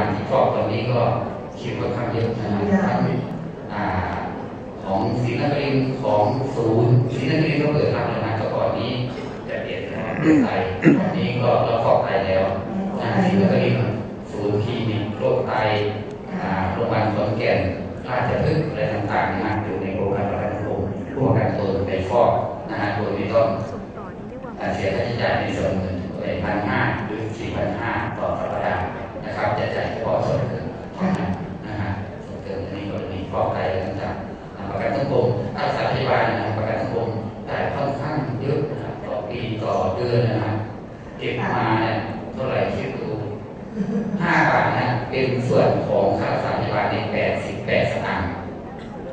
าลที่ฟอกตอนนี้ก็คิดว่าค่อนข้างเยอะนะครับทั้งอ่าของศรีนครินทร์ของศูนย์ศรีนครินทร์ก็เปิดรับแล้วนะแต่ก่อนนี้จะเปลี่ยนนะครับเปิดไตตอนนี้ก็เราฟอกไตแล้วนะศรีนครินทร์ศูนย์คลินิกโรคไตอ่าโรงพยาบาลขอนแก่นราชพฤกษ์อะไรต่างๆนะอยู่ในโครงการประกันสังคมร่วมกันตนไปฟอกนะฮะโดยไม่ต้องอ่าเสียค่าใช้จ่ายในส่วนเงินเลยพันห้าหรือสี่พันห้าต่อสัปดาห์นะ ครับจะจ่ายเฉพาะส่วนเกินเท่านั้นะฮะส่วนเกินอันนี้กรณีฟอกไตต่างๆอ่าประกันสังคมรักษาพยาบาลนะครับประกันสังคมจ่ายค่อนข้างเยอะนะครับต่อปีต่อเดือนนะครับเก็บมาเนี่ยเท่าไหร่คิดดูห้าบาทนะเป็นส่วนของค่ารักษาพยาบาลในแปดสิบแปดสตางค์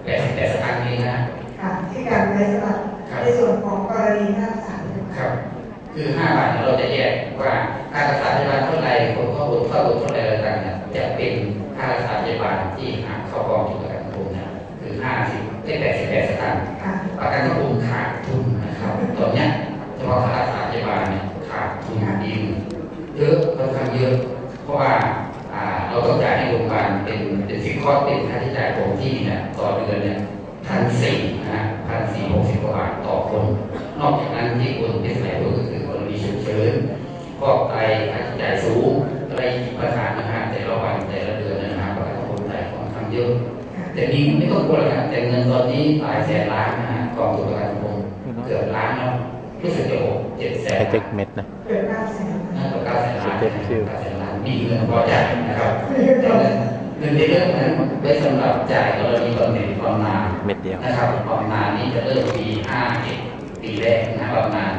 แปดสิบแปดสตางค์นี้นะค่ะที่การไว้สำหรับในส่วนของกรณีค่ารักษาพยาบาลครับ คือ5บาทเนี่ยเราจะแยกว่าค่ารักษาพยาบาลเท่าไหร่คนเข้าบุญเข้าบุญเท่าไหร่อะไรต่างๆเนี่ยจะเป็นค่ารักษาพยาบาลที่หักเข้ากองทุนประกันสังคมนะคือ50ได้88สตางค์ค่ะประกันสังคมขาดทุนนะครับตอนเนี้ยเฉพาะค่ารักษาพยาบาลเนี่ยขาดทุนดินเยอะค่อนข้างเยอะ เพราะว่าอ่าเราต้องจ่ายให้โรงพยาบาลเป็นเป็นสินค้อเป็นค่าใช้จ่ายของที่เนี่ยต่อเดือนเนี่ยพันสี่นะฮะพันสี่หกสิบกว่าบาทต่อคน นอกจากนั้นที่คนที่เสียก็คือกรณี ฉุกเฉินฟอกไตค่าใช้จ่ายสูงอะไรอีกประการนะฮะแต่ละวันแต่ละเดือนนะฮะประกันสังคมจ่ายค่อนข้างเยอะ แต่นี้ไม่ต้องกลัวเลยครับแต่เงินตอนนี้หลายแสนล้านนะฮะกองทุนประกันสังคมเกือบล้านแล้วรู้สึกจะหกเจ็ดแสนไอเจ็กเม็ดนะเกิดการแสนน่าจะเก้าแสนล้านเจ็ดคิวเก้าแสนล้านมีเงินพอจ่ายนะครับแต่เงินเงินในเรื่องนั้นไว้สำหรับจ่ายกรณีบำเหน็จบำนาญเม็ดเดียวนะครับบำนาญนี้จะเริ่มปีห้าเจ็ดปีแรกนะบำนาญ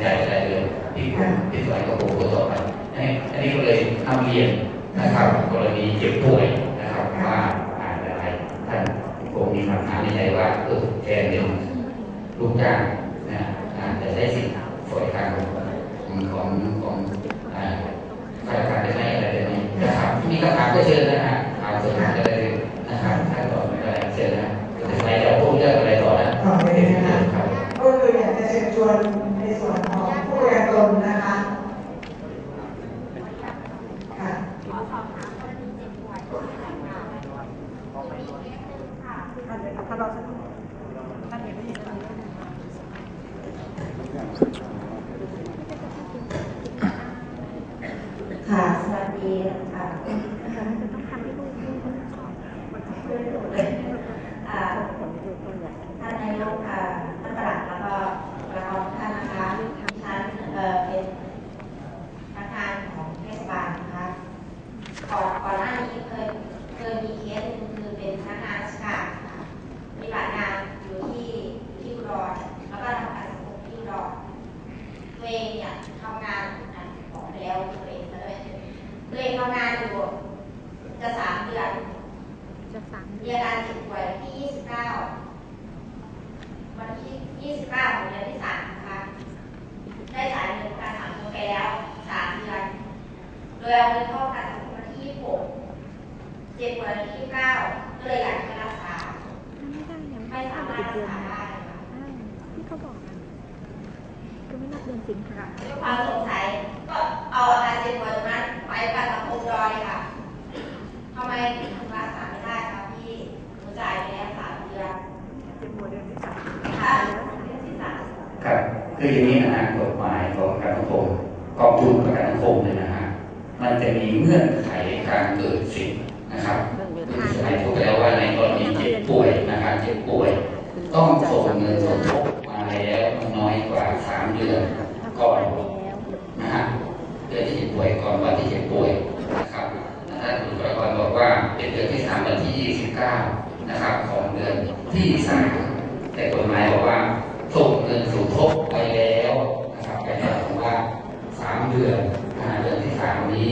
ใจ่ายรเดือนที่ที่สวยก็โผล่ต่อไปอันนี้อันนี้ก็เลยนำเรียนนะครับกรณีเจ็บป่วยนะครับว่าอาจจะอะไรท่านคงมีคำถามในใจว่าเออแทนเป็นลูกจ้างนะอาจจะได้สิทธิ์สวัสดิการของของของอ่าข้าราชการได้ไหมอะไรได้ไหมนะครับมีคำถามก็เชิญนะฮะถามสดๆได้เลยนะครับท่านตอบไม่ได้เชิญนะจะไปจะพูดเรื่องอะไรต่อนะ ต่อไปเลยนะคะ ครับ ก็คืออยากจะเชิญชวนในส่วนของผู้ประกันตนนะคะ ค่ะ ค่ะ สวัสดีค่ะอ่า ท่านนายกค่ะท่านประหลัดแล้วก็ประธานท่านนะคะดิฉันเอ่อเป็นประธานของเทศบาลนะคะ ก่อนก่อนหน้านี้เคยเคยมีเคสหนึ่งคือเป็นพนักงานราชการค่ะปฏิบัติงานอยู่ที่ที่อุดรแล้วก็ทำการสังคมที่อุดรตัวเองเนี่ยทำงานอะบอกไปแล้วตัวเองก็เลยตัวเองทำงานอยู่จะสามเดือน จะสาม มีอาการเจ็บป่วยวันที่ 29 วันที่ 29ของเดือนที่3นะคะได้จ่ายเงินประกันสังคมไปแล้ว3เดือน โดยเอาเงินเข้าประกันสังคมวันที่ 26 เจ็บป่วยวันที่ 29ก็เลยอยากจะรักษา ไม่ได้ยังไม่สามารถรักษาได้ค่ะอ้าวที่เขาบอกอะก็ไม่นับเดือนสิงหาด้วยความสงสัยก็เอาอาการเจ็บป่วยตรงนั้นไปประกันสังคมรอเลยค่ะทำไมถึงรักษาไม่ได้คะพี่หนูจ่ายไปแล้ว3เดือน เจ็บปวดเดือนที่สาม ค่ะเดือนที่สาม ครับคืออย่างนี้นะฮะกฎหมายของประกันสังคม กองทุนประกันสังคมเนี่ยนะฮะมันจะมีเงื่อนไขการเกิดสิทธิ์นะครับสมัยพูดไปแล้วว่าในกรณีเจ็บป่วยนะครับเจ็บป่วย ต้องส่งเงินสมทบมาแล้วน้อยกว่าสามเดือนก่อนนะฮะเดือนที่เจ็บป่วยก่อนวันที่เจ็บป่วยนะครับท่านคุณประกรบอกว่าเป็นเดือนที่สามวันที่ยี่สิบเก้านะครับของเดือนที่สามแต่กฎหมายบอกว่าส่งเงินสมทบไปแล้วนะครับไปแล้วผมว่า สามเดือนนะเดือนที่สามนี้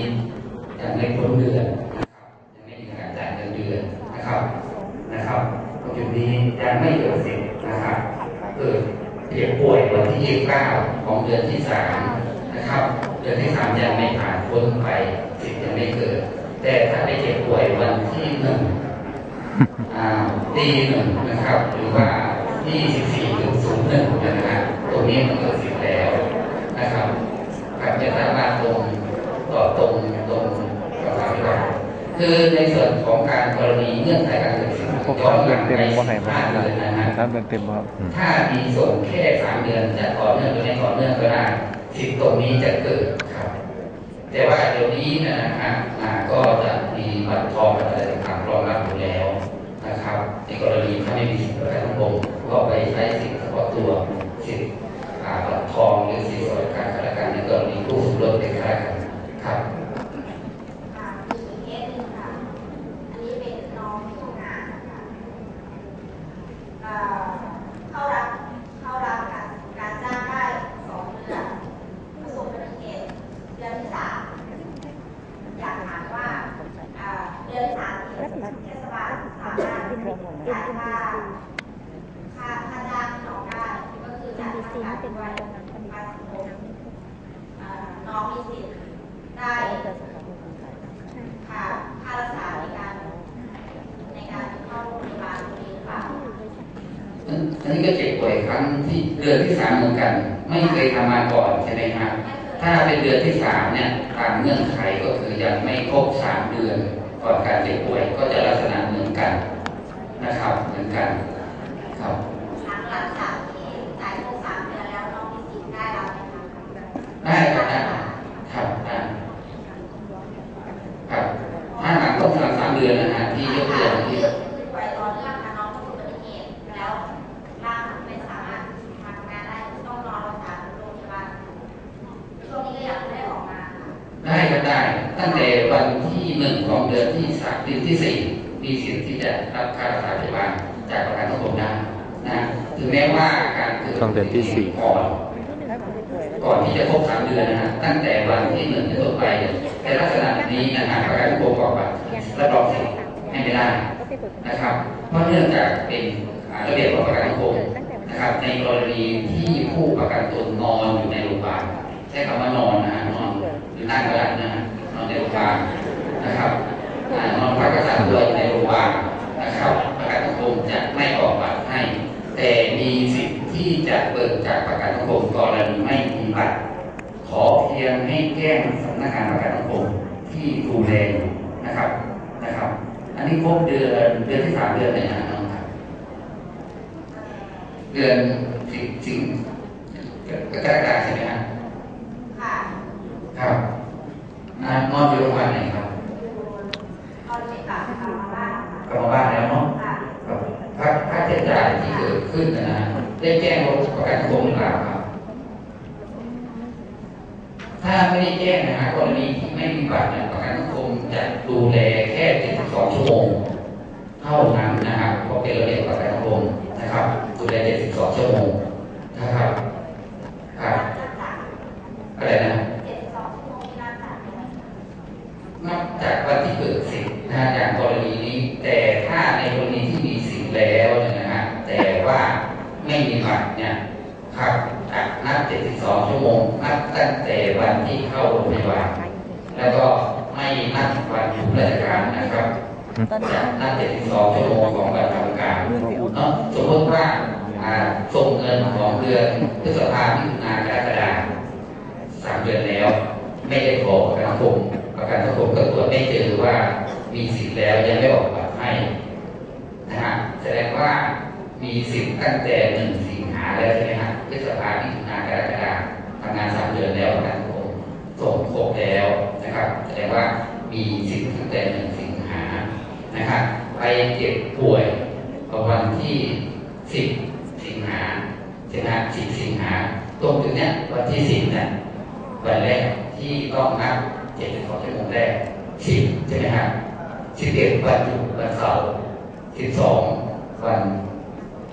ยังไม่พ้นเดือนนะครับยังไม่มีการจ่ายเงินเดือนนะครับนะครับตรงจุดนี้ยังไม่เกิดสิทธิ์นะครับเกิดเจ็บป่วยวันที่ยี่สิบเก้าของเดือนที่สามนะครับเดือนที่สามยังไม่ผ่านพ้นไปสิทธิ์ยังไม่เกิด แต่ถ้าได้เจ็บป่วยวันที่หนึ่งตีหนึ่งนะครับ หรือว่าที่สิบสี่ถึงศูนย์หนึ่งนะฮะตรงนี้มันเกิดสิทธิ์แล้ว จะสามารถตรงต่อตรงตรงกับสามวันคือในส่วนของการกรณีเงื่อนไขการเกิดสิทธิ์พวกสามเดือนเต็มบ่ให้บ่ห้าให้เดือนนะฮะสามเดือนเต็มครับถ้ามีส่งแค่สามเดือนจะต่อเนื่องหรือไม่ต่อเนื่องก็ได้สิทธิ์ตรงนี้จะเกิดครับ แต่ว่าเดี๋ยวนี้นะฮะก็จะมีบัตรทองอะไรต่างๆรองรับอยู่แล้วนะครับ ในกรณีถ้าไม่มีสิทธิ์ประกันสังคมก็ไปใช้สิทธิ์เฉพาะตัวสิทธิ์บัตรทองหรือสิทธิ์สวัสดิการข้าราชการในกรณีผู้สมรสเป็นข้าราชการครับ ค่ะมีอีกเคสหนึ่งค่ะ อันนี้เป็นน้องที่ทำงานค่ะเอ่อเข้ารับเข้ารับการการจ้างได้สองเดือนประสบอุบัติเหตุเดือนที่สามอยากถามว่าเอ่อเดือนที่สามเนี่ยเทศบาลสามารถจ่ายค่าค่าค่าจ้างน้องได้ก็คือ จ่ายค่าการเป็นวันวันสังคมเอ่อน้องมีสิทธิ์ได้ค่ะค่ารักษาในการในการเข้าโรงพยาบาลตรงนี้หรือเปล่าอันนี้ก็เจ็บป่วยครั้งที่เดือนที่สามเหมือนกัน ไม่เคยทำมาก่อนใช่ไหมครับถ้าเป็นเดือนที่สามเนี่ยตามเงื่อนไขก็คือยังไม่ครบสามเดือนก่อนการเจ็บป่วยก็จะลักษณะเหมือนกันนะครับ เหมือนกันครับ ได้ครับได้ครับได้ครับถ้าหากครบสามสามเดือนนะฮะที่ยกตัวอย่างที่ไปตอนเรื่องค่ะน้องประสบอุบัติเหตุแล้วร่างไม่สามารถทำงานได้ต้องนอนรักษาโรงพยาบาลช่วงนี้ก็อยังได้ออกมาค่ะได้ก็ได้ ตั้งแต่วันที่หนึ่งของเดือนที่สามเดือนที่สี่มีสิทธิ์ที่จะรับค่ารรักษาพยาบาลจากประกันสังคมได้นะถึงแม้ว่าการเกิดช่วงเดือนที่สี่ก่อน ก่อนที่จะครบสามเดือนนะฮะตั้งแต่วันที่หนึ่งเป็นต้นไปเนี่ยในลักษณะนี้นะฮะประกันสังคมบอกว่ารับรองสิทธิ์ให้ไม่ได้นะครับ เพราะเนื่องจากเป็นอ่าระเบียบของประกันสังคมนะครับ ในกรณีที่ผู้ประกันตนนอนอยู่ในโรงพยาบาลใช้คำว่านอนนะฮะนอนหรือนั่งก็ได้นะฮะนอนในโรงพยาบาลนะครับอ่านอนพักรักษาตัวอยู่ในโรงพยาบาลนะครับ ประกันสังคมจะไม่ออกบัตรให้แต่มีสิ ที่จะเบิกจากประกันสังคมกรณีไม่มีบัตรขอเพียงให้แจ้งสำนักงานประกันสังคมที่ดูแลอยู่นะครับนะครับ อันนี้ครบเดือนเดือนที่สามเดือนไหนนะน้องครับ เดือนสิงสิงกรกฎาคมใช่ไหมครับค่ะ ครับนานนอนอยู่โรงพยาบาลไหนครับ ตอนเด็กกลับกลับมาบ้านค่ะ กลับมาบ้านแล้วเนาะ ค่ะ ครับค่าค่าใช้จ่ายที่เกิดขึ้นนะฮะ ได้แจ้งประกันสังคมหรือเปล่าครับ ถ้าไม่ได้แจ้งนะฮะกรณีที่ไม่มีบัตรเนี่ยประกันสังคมจะดูแลแค่72ชั่วโมงเท่านั้นนะครับเพราะเป็นระเบียบประกันสังคมนะครับ ดูแล72ชั่วโมงนะครับ รักษา อะไรนะ เจ็ดสิบสองชั่วโมงที่รักษาได้ไหมคะ นับจากวันที่เกิดสิทธิ์นะฮะอย่างกรณีนี้ แต่ถ้าในกรณีที่มีสิทธิ์แล้วเนี่ยนะฮะแต่ว่าไม่มีบัตรเนี่ย ครับจากนับ72ชั่วโมง นับตั้งแต่วันที่เข้าโรงพยาบาล แล้วก็ไม่นับวันหยุดราชการนะครับจะนับ72ชั่วโมงของวันทำการเนาะสมมติว่าส่งเงินของเดือนพฤษภาคมมิถุนากรกฎาคมสามเดือนแล้ว ไม่ได้ขอประกันสังคมประกันสังคมก็ตรวจไม่เจอว่ามีสิทธิ์แล้วยังไม่ออกบัตรให้นะฮะแสดงว่ามีสิทธิ์ตั้งแต่หนึ่งสิงหาแล้วใช่ไหมฮะ พฤษภาคมมิถุนากรกฎาคมทำงานสามเดือนแล้วประกันสังคมส่งครบแล้วนะครับแสดงว่ามีสิทธิ์ตั้งแต่หนึ่งสิงหานะครับไปเจ็บป่วยวันที่สิบสิงหาใช่ไหมสิบสิงหาตรงจุดเนี้ยวันที่สิบเนี่ยวันแรกที่ต้องนับเจ็ดสองชั่วโมงแรกสิบใช่ไหมครับสิบเอ็ดวันหยุดวันเสาร์สิบสองวัน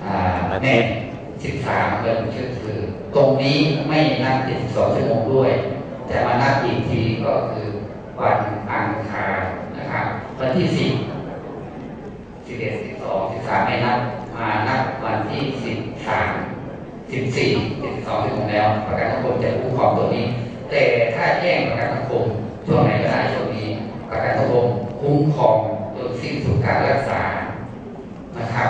อ่าแม่ สิบสามวันหยุดเชื้อคือ ตรงนี้ไม่นับเจ็ดสองชั่วโมงด้วย แต่มานับอีกทีก็คือวันอังคารนะครับวันที่สิบสิบเอ็ดสิบสองสิบสามไม่นับมานับวันที่สิบสาม14 72ชั่วโมงแล้ว ประกันสังคมจะคุ้มครองตัวนี้ แต่ถ้าแจ้งประกันสังคมช่วงไหนก็ได้ช่วงนี้ ประกันสังคมคุ้มครองจนสิ้นสุดการรักษานะครับ